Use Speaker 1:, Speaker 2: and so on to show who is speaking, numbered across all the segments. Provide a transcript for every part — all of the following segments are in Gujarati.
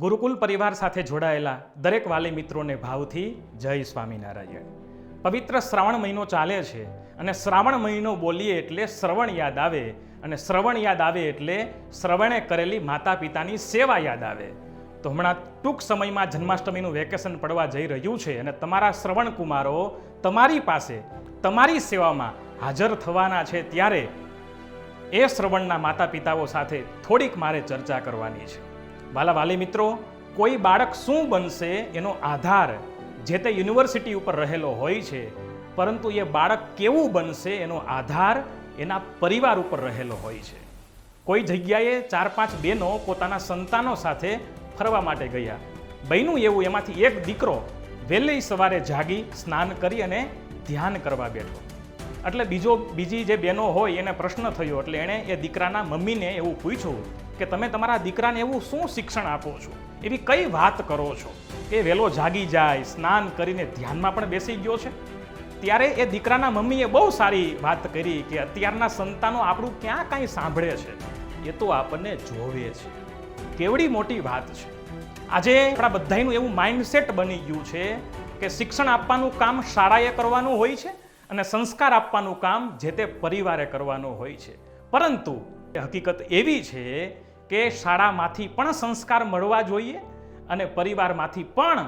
Speaker 1: ગુરુકુલ પરિવાર સાથે જોડાયેલા દરેક વાલી મિત્રોને ભાવથી જય સ્વામિનારાયણ. પવિત્ર શ્રાવણ મહિનો ચાલે છે અને શ્રાવણ મહિનો બોલીએ એટલે શ્રવણ યાદ આવે અને શ્રવણ યાદ આવે એટલે શ્રવણે કરેલી માતા પિતાની સેવા યાદ આવે. તો હમણાં ટૂંક સમયમાં જન્માષ્ટમીનું વેકેશન પડવા જઈ રહ્યું છે અને તમારા શ્રવણ કુમારો તમારી પાસે, તમારી સેવામાં હાજર થવાના છે ત્યારે એ શ્રવણના માતા પિતાઓ સાથે થોડીક મારે ચર્ચા કરવાની છે. વાલા વાલી મિત્રો, કોઈ બાળક શું બનશે એનો આધાર જે તે યુનિવર્સિટી ઉપર રહેલો હોય છે, પરંતુ એ બાળક કેવું બનશે એનો આધાર એના પરિવાર ઉપર રહેલો હોય છે. કોઈ જગ્યાએ ચાર પાંચ બહેનો પોતાના સંતાનો સાથે ફરવા માટે ગયા. બહેનું એવું એમાંથી એક દીકરો વહેલી સવારે જાગી, સ્નાન કરી અને ધ્યાન કરવા બેઠો. એટલે બીજો, બીજી જે બહેનો હોય એને પ્રશ્ન થયો, એટલે એણે એ દીકરાના મમ્મીને એવું પૂછ્યું કે તમે તમારા દીકરાને એવું શું શિક્ષણ આપો છો? એવી કઈ વાત કરો છો? એ વહેલો જાગી જાય, સ્નાન કરીને ધ્યાનમાં પણ બેસી ગયો છે. ત્યારે એ દીકરાના મમ્મીએ બહુ સારી વાત કરી કે અત્યારના સંતાનો આપણું ક્યાં કાંઈ સાંભળે છે? એ તો આપણને જોવે છે. કેવડી મોટી વાત છે. આજે આપણા બધાનું એવું માઇન્ડસેટ બની ગયું છે કે શિક્ષણ આપવાનું કામ શાળાએ કરવાનું હોય છે અને સંસ્કાર આપવાનું કામ જે તે પરિવારે કરવાનું હોય છે. પરંતુ હકીકત એવી છે કે શાળામાંથી પણ સંસ્કાર મળવા જોઈએ અને પરિવારમાંથી પણ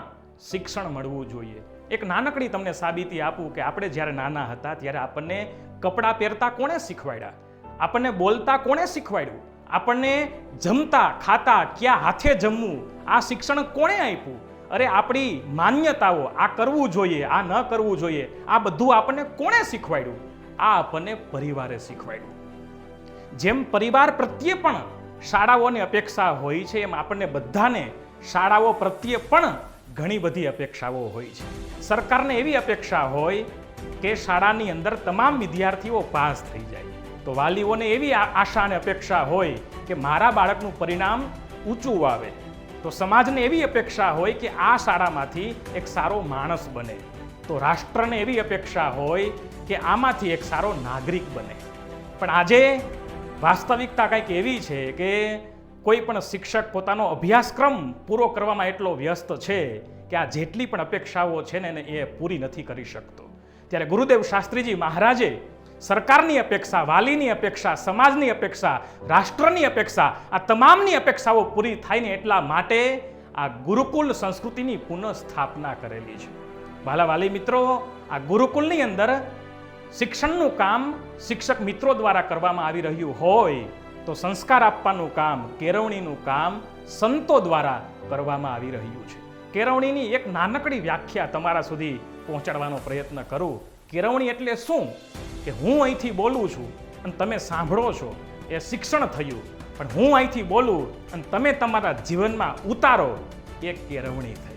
Speaker 1: શિક્ષણ મળવું જોઈએ. એક નાનકડી તમને સાબિતી આપું કે આપણે જ્યારે નાના હતા ત્યારે આપણને કપડાં પહેરતા કોણે શીખવાડ્યા? આપણને બોલતા કોણે શીખવાડ્યું? આપણને જમતા, ખાતા, ક્યાં હાથે જમવું, આ શિક્ષણ કોણે આપ્યું? અરે આપણી માન્યતાઓ, આ કરવું જોઈએ, આ ન કરવું જોઈએ, આ બધું આપણને કોણે શીખવાડ્યું? આ આપણને પરિવારે શીખવાડ્યું. જેમ પરિવાર પ્રત્યે પણ શાળાઓની અપેક્ષા હોય છે, એમ આપણને બધાને શાળાઓ પ્રત્યે પણ ઘણી બધી અપેક્ષાઓ હોય છે. સરકારને એવી અપેક્ષા હોય કે શાળાની અંદર તમામ વિદ્યાર્થીઓ પાસ થઈ જાય. તો વાલીઓને એવી આશા અને અપેક્ષા હોય કે મારા બાળકનું પરિણામ ઊંચું આવે. તો સમાજને એવી અપેક્ષા હોય કે આ શાળામાંથી એક સારો માણસ બને. તો રાષ્ટ્રને એવી અપેક્ષા હોય કે આમાંથી એક સારો નાગરિક બને. પણ આજે વાસ્તવિકતા કંઈક એવી છે કે કોઈ પણ શિક્ષક પોતાનો અભ્યાસક્રમ પૂરો કરવામાં એટલો વ્યસ્ત છે કે આ જેટલી પણ અપેક્ષાઓ છે ને એ પૂરી નથી કરી શકતો. ત્યારે ગુરુદેવ શાસ્ત્રીજી મહારાજે સરકારની અપેક્ષા, વાલીની અપેક્ષા, સમાજની અપેક્ષા, રાષ્ટ્રની અપેક્ષા, આ તમામની અપેક્ષાઓ પૂરી થાય ને એટલા માટે આ ગુરુકુલ સંસ્કૃતિની પુનઃસ્થાપના કરેલી છે. વાલા વાલી મિત્રો, આ ગુરુકુલની અંદર શિક્ષણનું કામ શિક્ષક મિત્રો દ્વારા કરવામાં આવી રહ્યું હોય તો સંસ્કાર આપવાનું કામ, કેળવણીનું કામ સંતો દ્વારા કરવામાં આવી રહ્યું છે. કેળવણીની એક નાનકડી વ્યાખ્યા તમારા સુધી પહોંચાડવાનો પ્રયત્ન કરું. કેળવણી એટલે શું? કે હું અહીંથી બોલું છું અને તમે સાંભળો છો. એ શિક્ષણ થયું. પણ હું અહીંથી બોલું અને તમે તમારા જીવનમાં ઉતારો. એ કેળવણી થઈ.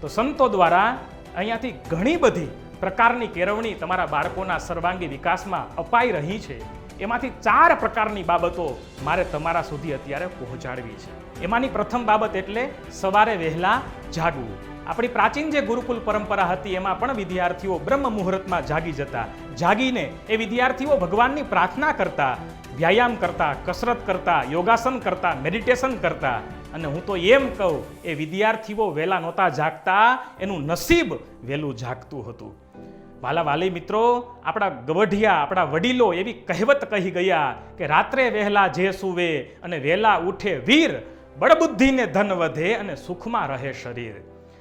Speaker 1: તો સંતો દ્વારા અહીંયાથી ઘણી બધી પ્રકારની કેળવણી તમારા બાળકોના સર્વાંગી વિકાસમાં અપાઈ રહી છે. એમાંથી ચાર પ્રકારની બાબતો મારે તમારા સુધી અત્યારે પહોંચાડવી છે. એમાંની પ્રથમ બાબત એટલે સવારે વહેલા જાગવું. આપણી પ્રાચીન જે ગુરુકુલ પરંપરા હતી એમાં પણ વિદ્યાર્થીઓ બ્રહ્મ મુહૂર્તમાં જાગી જતા. જાગીને એ વિદ્યાર્થીઓ ભગવાનની પ્રાર્થના કરતા, વ્યાયામ કરતા, કસરત કરતા, યોગાસન કરતા, મેડિટેશન કરતા. અને હું તો એમ કહું, એ વિદ્યાર્થીઓ વહેલા નહોતા જાગતા, એનું નસીબ વહેલું જાગતું હતું. વાલા વાલી મિત્રો, આપણા ગવઢિયા, આપણા વડીલો એવી કહેવત કહી ગયા કે રાત્રે વહેલા જે સુવે અને વહેલા ઉઠે વીર, બળબુદ્ધિને ધન વધે અને સુખમાં રહે શરીર.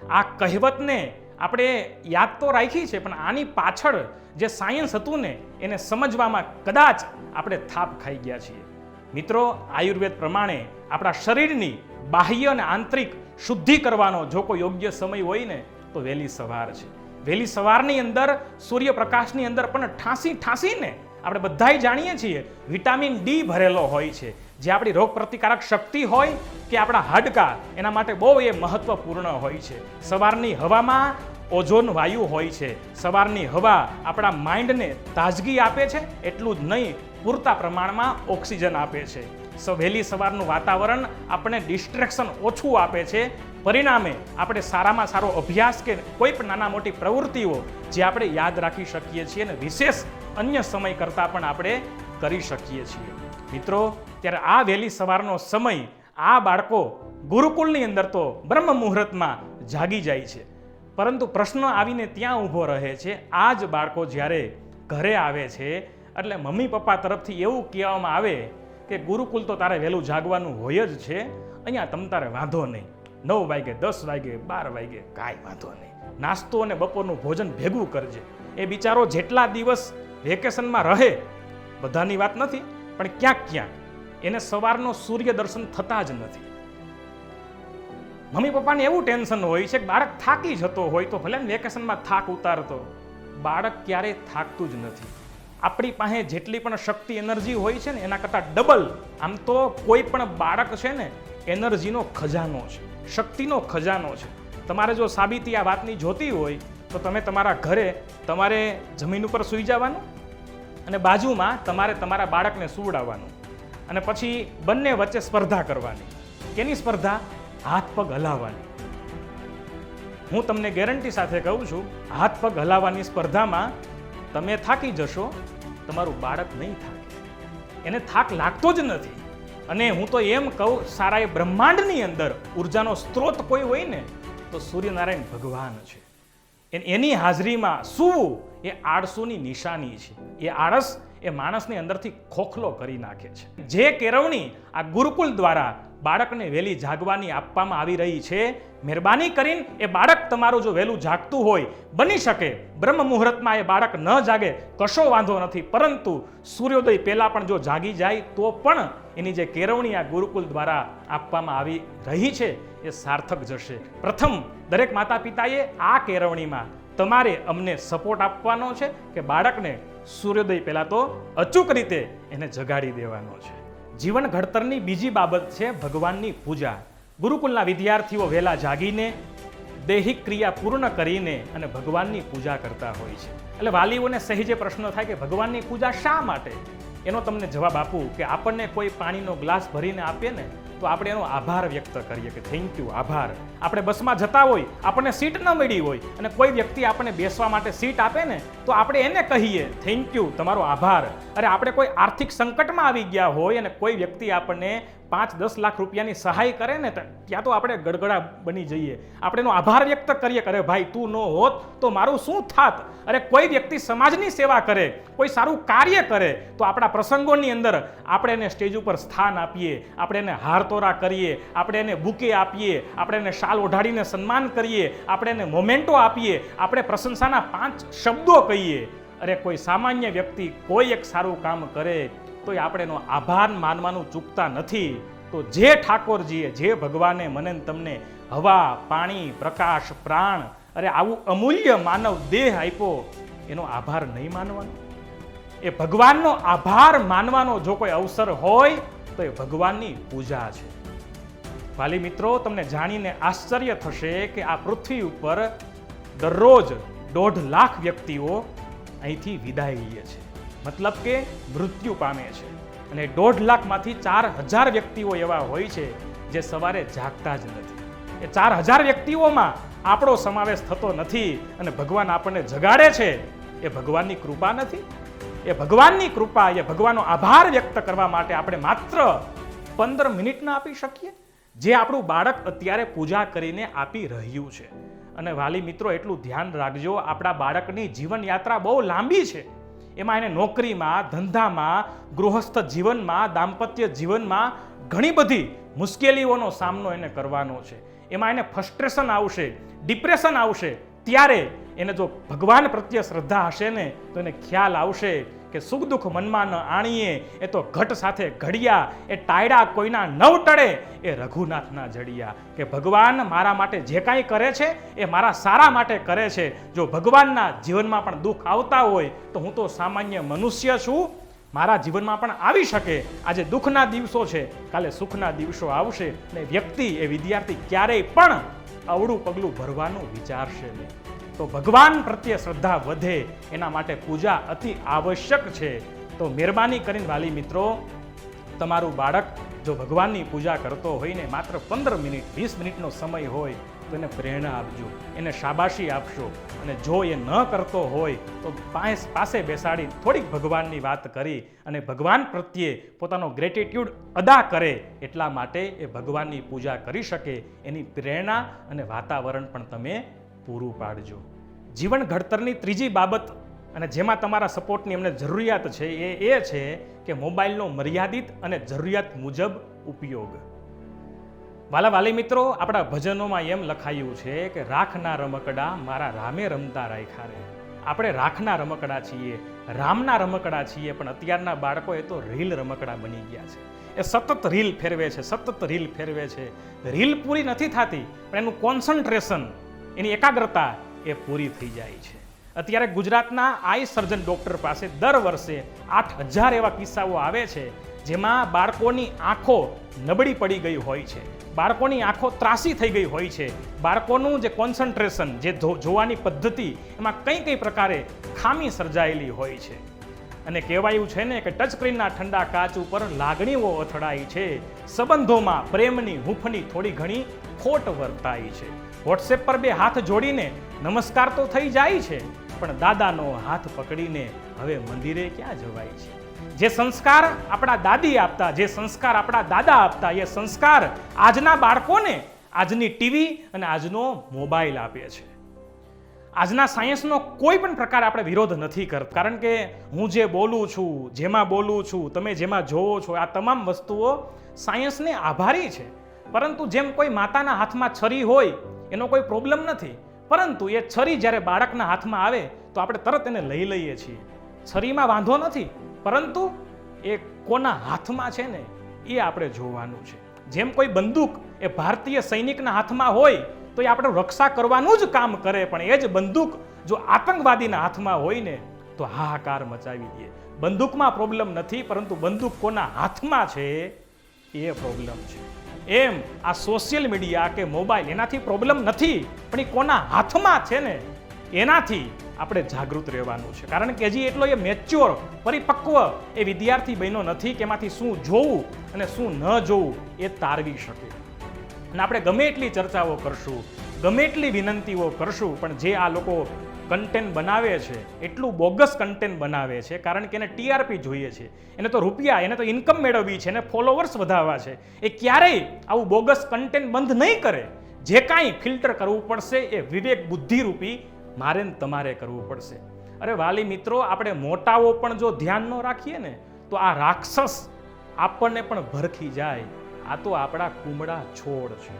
Speaker 1: આ કહેવતને આપણે યાદ તો રાખી છે, પણ આની પાછળ જે સાયન્સ હતું ને, એને સમજવામાં કદાચ આપણે થાપ ખાઈ ગયા છીએ. મિત્રો, આયુર્વેદ પ્રમાણે આપણા શરીરની બાહ્ય અને આંતરિક શુદ્ધિ કરવાનો જો કોઈ યોગ્ય સમય હોય ને, તો વહેલી સવાર છે. વહેલી સવારની અંદર, સૂર્યપ્રકાશની અંદર પણ ઠાંસી ઠાંસીને આપણે બધાય જાણીએ છીએ, વિટામિન ડી ભરેલો હોય છે. જે આપણી રોગ પ્રતિકારક શક્તિ હોય કે આપણા હાડકા, એના માટે બહુ એ મહત્વપૂર્ણ હોય છે. સવારની હવામાં ઓઝોન વાયુ હોય છે. સવારની હવા આપણા માઇન્ડને તાજગી આપે છે, એટલું જ નહીં, પૂરતા પ્રમાણમાં ઓક્સિજન આપે છે. વહેલી સવારનું વાતાવરણ આપણને ડિસ્ટ્રેક્શન ઓછું આપે છે પરિણામે આપણે સારામાં સારો અભ્યાસ કે કોઈ પણ નાના મોટી પ્રવૃત્તિઓ જે આપણે યાદ રાખી શકીએ છીએ અને વિશેષ અન્ય સમય કરતાં પણ આપણે કરી શકીએ છીએ. મિત્રો, ત્યારે આ વહેલી સવારનો સમય આ બાળકો ગુરુકુલની અંદર તો બ્રહ્મ મુહૂર્તમાં જાગી જાય છે. પરંતુ પ્રશ્ન આવીને ત્યાં ઊભો રહે છે. આ જ બાળકો જ્યારે ઘરે આવે છે, એટલે મમ્મી પપ્પા તરફથી એવું કહેવામાં આવે કે ગુરુકુલ તો તારે વહેલું જાગવાનું હોય જ છે, અહીંયા તમ તારે વાંધો નહીં. નવ વાગે, દસ વાગે, બાર વાગે, કાંઈ વાંધો નહીં. નાસ્તો અને બપોરનું ભોજન ભેગું કરજે. એ બિચારો જેટલા દિવસ વેકેશનમાં રહે, બધાની વાત નથી, પણ ક્યાંક ક્યાંક એને સવારનો સૂર્ય દર્શન થતા જ નથી. મમ્મી પપ્પાને એવું ટેન્શન હોય છે કે બાળક થાકી જતો હોય તો ભલે વેકેશનમાં થાક ઉતારતો, બાળક ક્યારેય થાકતું જ નથી. આપણી પાસે જેટલી પણ શક્તિ, એનર્જી હોય છે ને, એના કરતાં ડબલ. આમ તો કોઈ પણ બાળક છે ને એનર્જીનો ખજાનો છે, શક્તિનો ખજાનો છે. તમારે જો સાબિતી આ વાતની જોતી હોય, તો તમે તમારા ઘરે તમારે જમીન ઉપર સૂઈ જવાનું અને બાજુમાં તમારે તમારા બાળકને સુવડાવવાનું અને પછી બંને વચ્ચે સ્પર્ધા કરવાની. કેની સ્પર્ધા? હાથ પગ હલાવવાની. હું તમને ગેરંટી સાથે કહું છું, હાથ પગ હલાવવાની સ્પર્ધામાં તમે થાકી જશો, તમારું બાળક નહીં થાકે. એને થાક લાગતો જ નથી. અને હું તો એમ કહું સારા એ બ્રહ્માંડની અંદર ઉર્જાનો સ્ત્રોત કોઈ હોય ને, તો સૂર્યનારાયણ ભગવાન છે. એન- હાજરીમાં સૂવું એ આળસુની નિશાની છે. એ આળસ એ માણસની અંદરથી ખોખલો કરી નાખે છે. જે કેળવણી આ ગુરુકુલ દ્વારા બાળકને વહેલી જાગવાની આપવામાં આવી રહી છે, મહેરબાની કરીને એ બાળક તમારું જો વહેલું જાગતું હોય, બની શકે. બ્રહ્મ મુહૂર્તમાં એ બાળક ન જાગે, કશો વાંધો નથી. પરંતુ સૂર્યોદય પહેલાં પણ જો જાગી જાય, તો પણ એની જે કેળવણી આ ગુરુકુલ દ્વારા આપવામાં આવી રહી છે, એ સાર્થક જશે. પ્રથમ, દરેક માતા પિતાએ આ કેળવણીમાં તમારે અમને સપોર્ટ આપવાનો છે કે બાળકને સૂર્યોદય પહેલાં તો અચૂક રીતે એને જગાડી દેવાનો છે. જીવન ઘડતરની બીજી બાબત છે ભગવાનની પૂજા. ગુરુકુલના વિદ્યાર્થીઓ વહેલા જાગીને દૈહિક ક્રિયા પૂર્ણ કરીને અને ભગવાનની પૂજા કરતા હોય છે. એટલે વાલીઓને સહેજે પ્રશ્ન થાય કે ભગવાનની પૂજા શા માટે? એનો તમને જવાબ આપું કે આપણને કોઈ પાણીનો ગ્લાસ ભરીને આપે ને તો આપણે એનો આભાર વ્યક્ત કરીએ કે થેન્ક યુ આભાર. આપણે બસમાં જતા હોય, આપણને સીટ ન મળી હોય અને કોઈ વ્યક્તિ આપણને બેસવા માટે સીટ આપે ને, તો આપણે એને કહીએ થેન્ક યુ તમારો આભાર. અરે, આપણે કોઈ આર્થિક સંકટમાં આવી ગયા હોય અને કોઈ વ્યક્તિ આપણને પાંચ દસ લાખ રૂપિયાની સહાય કરે ને ત્યાં તો આપણે ગડગડા બની જઈએ. આપણે એનો આભાર વ્યક્ત કરીએ કરે ભાઈ, તું ન હોત તો મારું શું થાત? અરે કોઈ વ્યક્તિ સમાજની સેવા કરે, કોઈ સારું કાર્ય કરે, તો આપણા પ્રસંગોની અંદર આપણે એને સ્ટેજ ઉપર સ્થાન આપીએ, આપણે એને હારતોરા કરીએ, આપણે એને બુકે આપીએ, આપણે એને શાલ ઓઢાડીને સન્માન કરીએ, આપણે એને મોમેન્ટો આપીએ, આપણે પ્રશંસાના પાંચ શબ્દો કહીએ. અરે કોઈ સામાન્ય વ્યક્તિ કોઈ એક સારું કામ કરે તો એ આપણે એનો આભાર માનવાનું ચૂકતા નથી. તો જે ઠાકોરજીએ, જે ભગવાને મને તમને હવા, પાણી, પ્રકાશ, પ્રાણ અરે આવું અમૂલ્ય માનવ દેહ આપ્યો, એનો આભાર નહીં માનવાનો? એ ભગવાનનો આભાર માનવાનો જો કોઈ અવસર હોય, તો એ ભગવાનની પૂજા છે. વાલી મિત્રો, તમને જાણીને આશ્ચર્ય થશે કે આ પૃથ્વી ઉપર દરરોજ દોઢ લાખ વ્યક્તિઓ અહીંથી વિદાય લે છે. મતલબ કે મૃત્યુ પામે છે. અને દોઢ લાખમાંથી ચાર હજાર વ્યક્તિઓ એવા હોય છે જે સવારે જાગતા જ નથી. એ ચાર હજાર વ્યક્તિઓમાં આપણો સમાવેશ થતો નથી અને ભગવાન આપણને જગાડે છે. એ ભગવાનની કૃપા નથી. એ ભગવાનની કૃપા, એ ભગવાનનો આભાર વ્યક્ત કરવા માટે આપણે માત્ર પંદર મિનિટના આપી શકીએ. જે આપણું બાળક અત્યારે પૂજા કરીને આપી રહ્યું છે. અને વાલી મિત્રો, એટલું ધ્યાન રાખજો, આપણા બાળકની જીવનયાત્રા બહુ લાંબી છે. એમાં એને નોકરીમાં, ધંધામાં, ગૃહસ્થ જીવનમાં, દાંપત્ય જીવનમાં ઘણી બધી મુશ્કેલીઓનો સામનો એને કરવાનો છે. એમાં એને ફ્રસ્ટ્રેશન આવશે ડિપ્રેશન આવશે. ત્યારે એને જો ભગવાન પ્રત્યે શ્રદ્ધા હશે ને, તો એને ખ્યાલ આવશે કે સુખ દુઃખ મનમાં ન આણીએ, એ તો ઘટ સાથે ઘડિયા, એ ટાયડા કોઈના નવ ટળે, એ રઘુનાથના જડિયા. કે ભગવાન મારા માટે જે કાંઈ કરે છે, એ મારા સારા માટે કરે છે. જો ભગવાનના જીવનમાં પણ દુઃખ આવતા હોય, તો હું તો સામાન્ય મનુષ્ય છું. મારા જીવનમાં પણ આવી શકે. આજે દુઃખના દિવસો છે. કાલે સુખના દિવસો આવશે. ને વ્યક્તિ એ વિદ્યાર્થી ક્યારેય પણ અવળું પગલું ભરવાનું વિચારશે નહીં. તો ભગવાન પ્રત્યે શ્રદ્ધા વધે, એના માટે પૂજા અતિ આવશ્યક છે. તો મહેરબાની કરીને વાલી મિત્રો, તમારું બાળક જો ભગવાનની પૂજા કરતો હોય ને માત્ર પંદર મિનિટ, વીસ મિનિટનો સમય હોય, તો એને પ્રેરણા આપજો. એને શાબાશી આપશો. અને જો એ ન કરતો હોય, તો પાસે પાસે બેસાડી થોડીક ભગવાનની વાત કરી અને ભગવાન પ્રત્યે પોતાનો ગ્રેટિટ્યૂડ અદા કરે, એટલા માટે એ ભગવાનની પૂજા કરી શકે. એની પ્રેરણા અને વાતાવરણ પણ તમે પૂરું પાડજો. જીવન ઘડતરની ત્રીજી બાબત અને જેમાં તમારા સપોર્ટની અમને જરૂરિયાત છે એ એ છે કે મોબાઈલનો મર્યાદિત અને જરૂરિયાત મુજબ ઉપયોગ. વાલા વાલી મિત્રો, આપણા ભજનોમાં એમ લખાયું છે કે રાખના રમકડા મારા રામે રમતા રાખ્યા રે. આપણે રાખના રમકડા છીએ, રામના રમકડા છીએ, પણ અત્યારના બાળકો એ તો રીલ રમકડા બની ગયા છે. એ સતત રીલ ફેરવે છે, સતત રીલ ફેરવે છે. રીલ પૂરી નથી થતી, પણ એનું કોન્સન્ટ્રેશન એની એકાગ્રતા એ પૂરી થઈ જાય છે. અત્યારે ગુજરાતના આઈ સર્જન ડૉક્ટર પાસે દર વર્ષે આઠ હજાર એવા કિસ્સાઓ આવે છે, જેમાં બાળકોની આંખો નબળી પડી ગઈ હોય છે. બાળકોની આંખો ત્રાસી થઈ ગઈ હોય છે. બાળકોનું જે કોન્સન્ટ્રેશન જે જોવાની પદ્ધતિ, એમાં કઈ કઈ પ્રકારે ખામી સર્જાયેલી હોય છે. અને કહેવાયું છે ને કે ટચ સ્ક્રીનના ઠંડા કાચ ઉપર લાગણીઓ અથડાય છે. સંબંધોમાં પ્રેમની હૂંફની થોડી ઘણી ખોટ વર્તાય છે. વોટ્સએપ પર બે હાથ જોડીને નમસ્કાર તો થઈ જાય છે, પણ દાદાનો હાથ પકડીને હવે મંદિરે ક્યાં જવાય છે? જે સંસ્કાર આપણા દાદી આપતા, જે સંસ્કાર આપણા દાદા આપતા, એ સંસ્કાર આજના બાળકોને આજની ટીવી અને આજનો મોબાઈલ આપે છે. આજના સાયન્સનો કોઈ પણ પ્રકાર આપણે વિરોધ નથી કરતા. કારણ કે હું જે બોલું છું, જેમાં બોલું છું, તમે જેમાં જોવો છો, આ તમામ વસ્તુઓ સાયન્સને આભારી છે. પરંતુ જેમ કોઈ માતાના હાથમાં છરી હોય, એનો કોઈ પ્રોબ્લેમ નથી. પરંતુ એ છરી જ્યારે બાળકના હાથમાં આવે, તો આપણે તરત એને લઈ લઈએ છીએ. છરીમાં વાંધો નથી, પરંતુ એ કોના હાથમાં છે ને, એ આપણે જોવાનું છે. જેમ કોઈ બંદૂક એ ભારતીય સૈનિકના હાથમાં હોય તો એ આપણે રક્ષા કરવાનું જ કામ કરે, પણ એ જ બંદૂક જો આતંકવાદીના હાથમાં હોય ને, તો હાહાકાર મચાવી દે. બંદૂકમાં પ્રોબ્લેમ નથી, પરંતુ બંદૂક કોના હાથમાં છે, એ પ્રોબ્લેમ છે. એમ આ સોશિયલ મીડિયા કે મોબાઈલ એનાથી પ્રોબ્લેમ નથી, પણ એ કોના હાથમાં છે ને, એનાથી આપણે જાગૃત રહેવાનું છે. કારણ કે હજી એટલો એ મેચ્યોર પરિપક્વ એ વિદ્યાર્થી બન્યો નથી કે એમાંથી શું જોવું અને શું ન જોવું એ તારવી શકે. અને આપણે ગમે એટલી ચર્ચાઓ કરશું, ગમે એટલી વિનંતીઓ કરશું, પણ જે આ લોકો કન્ટેન્ટ બનાવે છે, એટલું બોગસ કન્ટેન્ટ બનાવે છે, કારણ કે એને ટીઆરપી જોઈએ છે. એને તો રૂપિયા, એને તો ઇન્કમ મેળવવી છે, એને ફોલોવર્સ વધારવા છે. એ ક્યારેય આવું બોગસ કન્ટેન્ટ બંધ નહીં કરે. જે કાંઈ ફિલ્ટર કરવું પડશે એ વિવેક બુદ્ધિરૂપી મારે ને તમારે કરવું પડશે. અરે વાલી મિત્રો, આપણે મોટાઓ પણ જો ધ્યાન ન રાખીએ ને, તો આ રાક્ષસ આપણને પણ ભરખી જાય. આ તો આપણા કુમળા છોડ છે.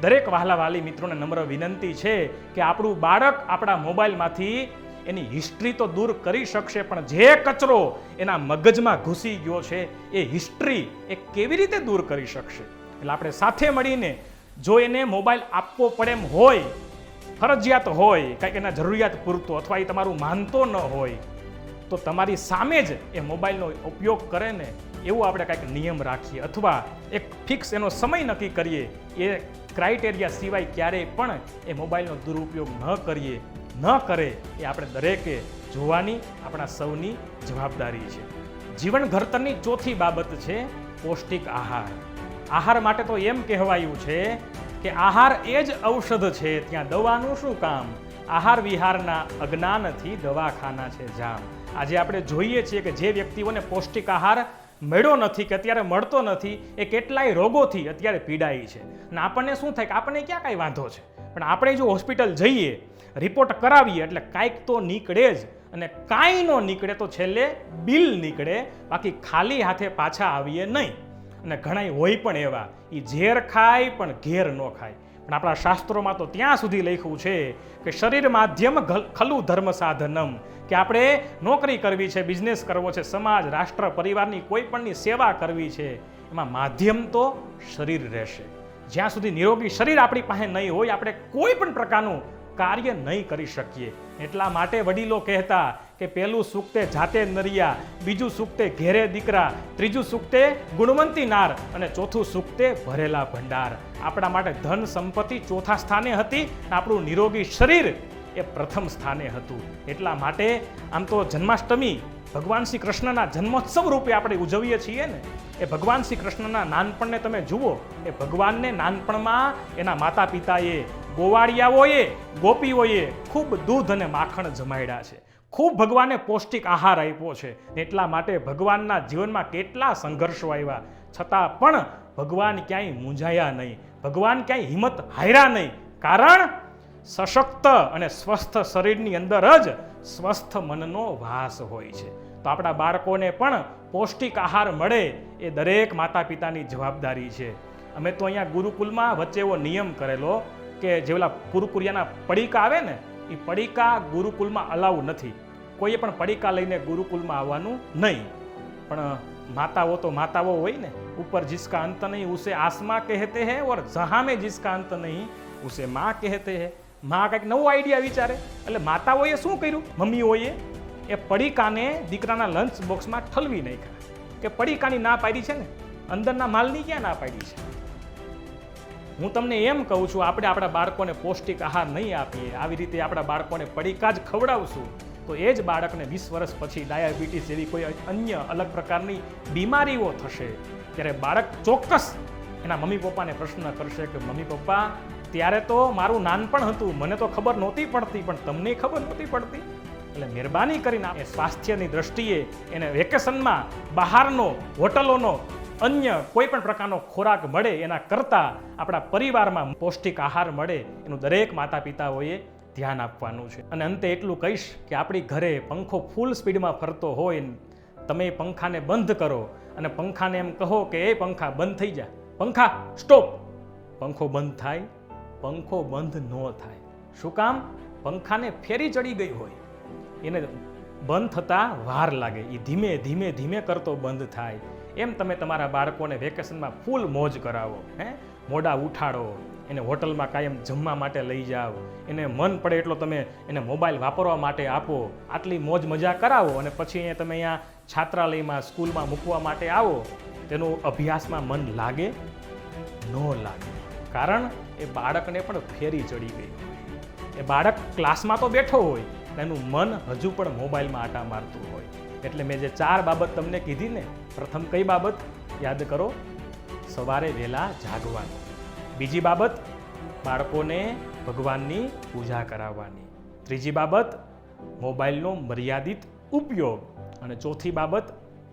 Speaker 1: દરેક વહાલા વાલી મિત્રોને નમ્ર વિનંતી છે કે આપણું બાળક આપણા મોબાઈલમાંથી એની હિસ્ટ્રી તો દૂર કરી શકશે, પણ જે કચરો એના મગજમાં ઘૂસી ગયો છે, એ હિસ્ટ્રી એ કેવી રીતે દૂર કરી શકશે? એટલે આપણે સાથે મળીને જો એને મોબાઈલ આપવો પડે એમ હોય, ફરજિયાત હોય, કાંઈક એના જરૂરિયાત પૂરતો અથવા એ તમારું માનતો ન હોય, તો તમારી સામે જ એ મોબાઈલનો ઉપયોગ કરે ને એવું આપણે કાંઈક નિયમ રાખીએ અથવા એક ફિક્સ એનો સમય નક્કી કરીએ, એ ક્રાઇટેરિયા સિવાય ક્યારેય પણ એ મોબાઈલનો દુરુપયોગ ન કરીએ, ન કરે, એ આપણે દરેકે જોવાની આપણા સૌની જવાબદારી છે. જીવન ઘડતરની ચોથી બાબત છે પૌષ્ટિક આહાર. આહાર માટે તો એમ કહેવાયું છે કે આહાર એ જ ઔષધ છે, ત્યાં દવાનું શું કામ? આહાર વિહારના અજ્ઞાનથી દવાખાના છે, જામ. આજે આપણે જોઈએ છીએ કે જે વ્યક્તિઓને પૌષ્ટિક આહાર મળ્યો નથી કે અત્યારે મળતો નથી, એ કેટલાય રોગોથી અત્યારે પીડાય છે. અને આપણને શું થાય કે આપણને ક્યાં કાંઈ વાંધો છે? પણ આપણે જો હોસ્પિટલ જઈએ રિપોર્ટ કરાવીએ, એટલે કાંઈક તો નીકળે જ. અને કાંઈ ન નીકળે તો છેલ્લે બિલ નીકળે, બાકી ખાલી હાથે પાછા આવીએ નહીં. અને ઘણા હોય પણ એવા. એ ઝેર ખાય પણ ઘેર ન ખાય. પણ આપણા શાસ્ત્રોમાં તો ત્યાં સુધી લખ્યું છે કે શરીર માધ્યમ ખલું ધર્મ સાધનમ, કે આપણે નોકરી કરવી છે, બિઝનેસ કરવો છે, સમાજ, રાષ્ટ્ર, પરિવારની કોઈ પણની સેવા કરવી છે, એમાં માધ્યમ તો શરીર રહેશે. જ્યાં સુધી નિરોગી શરીર આપણી પાસે નહીં હોય, આપણે કોઈ પણ પ્રકારનું કાર્ય નહીં કરી શકીએ. એટલા માટે વડીલો કહેતા કે પહેલું સુક્તે જાતે નરિયા, બીજું સુક્તે ઘેરે દીકરા, ત્રીજું સુક્તે ગુણવંતી નાર અને ચોથું સુક્તે ભરેલા ભંડાર. આપણા માટે ધન સંપત્તિ ચોથા સ્થાને હતી આપણું નિરોગી શરીર એ પ્રથમ સ્થાને હતું. એટલા માટે આમ તો જન્માષ્ટમી ભગવાન શ્રી કૃષ્ણના જન્મોત્સવ રૂપે આપણે ઉજવીએ છીએ ને, એ ભગવાન શ્રી કૃષ્ણના નાનપણને તમે જુઓ, એ ભગવાનને નાનપણમાં એના માતા પિતાએ ગોવાળિયાઓએ, ગોપીઓએ ખૂબ દૂધ અને માખણ જમાડ્યા છે. ખૂબ ભગવાને પૌષ્ટિક આહાર આપ્યો છે એટલા માટે ભગવાનના જીવનમાં કેટલા સંઘર્ષો આવ્યા. છતાં પણ ભગવાન ક્યાંય મૂંઝાયા નહીં. ભગવાન ક્યાંય હિંમત હાર્યા નહીં. કારણ સશક્ત અને સ્વસ્થ શરીરની અંદર જ સ્વસ્થ મનનો વાસ હોય છે. તો આપણા બાળકોને પણ પૌષ્ટિક આહાર મળે એ દરેક માતા પિતાની જવાબદારી છે. અમે તો અહીંયા ગુરુકુલમાં વચ્ચે એવો નિયમ કરેલો કે જેવલા કુરકુરિયાના પડીકા આવે ને એ પડીકા ગુરુકુલમાં અલાઉ નથી. કોઈએ પણ પડીકા લઈને ગુરુકુલમાં આવવાનું નહીં. પણ માતાઓ તો માતાઓ હોય ને, ઉપર જિસકા અંત નહીં, ઉસે આસમા કહેતે હે, ઓર જહામે મેં જિસકા અંત નહીં, ઉસે માં કહેતે હે. માં કંઈક નવો આઈડિયા વિચારે. એટલે માતાઓએ શું કર્યું? મમ્મીઓએ એ પડીકાને દીકરાના લંચ બોક્સમાં ઠલવી નાખ્યા. કે પડીકાની ના પાડી છે ને? અંદરના માલની ક્યાં ના પાડી છે? હું તમને એમ કહું છું, આપણે આપણા બાળકોને પૌષ્ટિક આહાર નહીં આપીએ. આવી રીતે આપણા બાળકોને પડીકા જ ખવડાવશું, તો એ જ બાળકને વીસ વર્ષ પછી ડાયાબિટીસ જેવી કોઈ અન્ય અલગ પ્રકારની બીમારીઓ થશે. ત્યારે બાળક ચોક્કસ એના મમ્મી પપ્પાને પ્રશ્ન કરશે કે, મમ્મી પપ્પા, ત્યારે તો મારું નાનપણ હતું, મને તો ખબર નહોતી પડતી, પણ તમને ખબર નહોતી પડતી? એટલે મહેરબાની કરીને આપણે સ્વાસ્થ્યની દ્રષ્ટિએ એને વેકેશનમાં બહારનો, હોટલોનો અન્ય કોઈ પણ પ્રકારનો ખોરાક મળે એના કરતાં આપણા પરિવારમાં પૌષ્ટિક આહાર મળે, એનું દરેક માતા પિતાઓએ ધ્યાન આપવાનું છે. અને અંતે એટલું કહીશ કે આપણી ઘરે પંખો ફૂલ સ્પીડમાં ફરતો હોય તમે પંખાને બંધ કરો અને પંખાને એમ કહો કે, એ પંખા બંધ થઈ જા. પંખા સ્ટોપ પંખો બંધ થાય, પંખો બંધ ન થાય. શું કામ? પંખાને ફેરી ચડી ગઈ હોય. એને બંધ થતાં વાર લાગે. એ ધીમે ધીમે ધીમે કરતો બંધ થાય. એમ તમે તમારા બાળકોને વેકેશનમાં ફૂલ મોજ કરાવો, હે? મોડા ઉઠાડો, એને હોટલમાં કાયમ જમવા માટે લઈ જાઓ. એને મન પડે એટલો તમે એને મોબાઈલ વાપરવા માટે આપો, આટલી મોજ મજા કરાવો અને પછી અહીંયા તમે અહીંયા છાત્રાલયમાં, સ્કૂલમાં મૂકવા માટે આવો. તેનું અભ્યાસમાં મન લાગે? ન લાગે. કારણ એ બાળકને પણ ફેરી ચડી ગઈ. એ બાળક ક્લાસમાં તો બેઠો હોય એનું મન હજુ પણ મોબાઈલમાં આટા મારતું હોય. એટલે મેં જે ચાર બાબત તમને કીધી ને, પ્રથમ કઈ બાબત? યાદ કરો, સવારે વહેલા જાગવાનું. બીજી બાબત, બાળકોને ભગવાનની પૂજા કરાવવાની. ત્રીજી બાબત, મોબાઈલનો મર્યાદિત ઉપયોગ. અને ચોથી બાબત,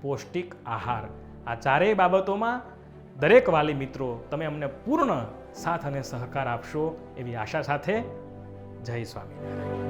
Speaker 1: પૌષ્ટિક આહાર. આ ચારેય બાબતોમાં દરેક વાલી મિત્રો તમે અમને પૂર્ણ સાથ અને સહકાર આપશો એવી આશા સાથે જય સ્વામિનારાયણ.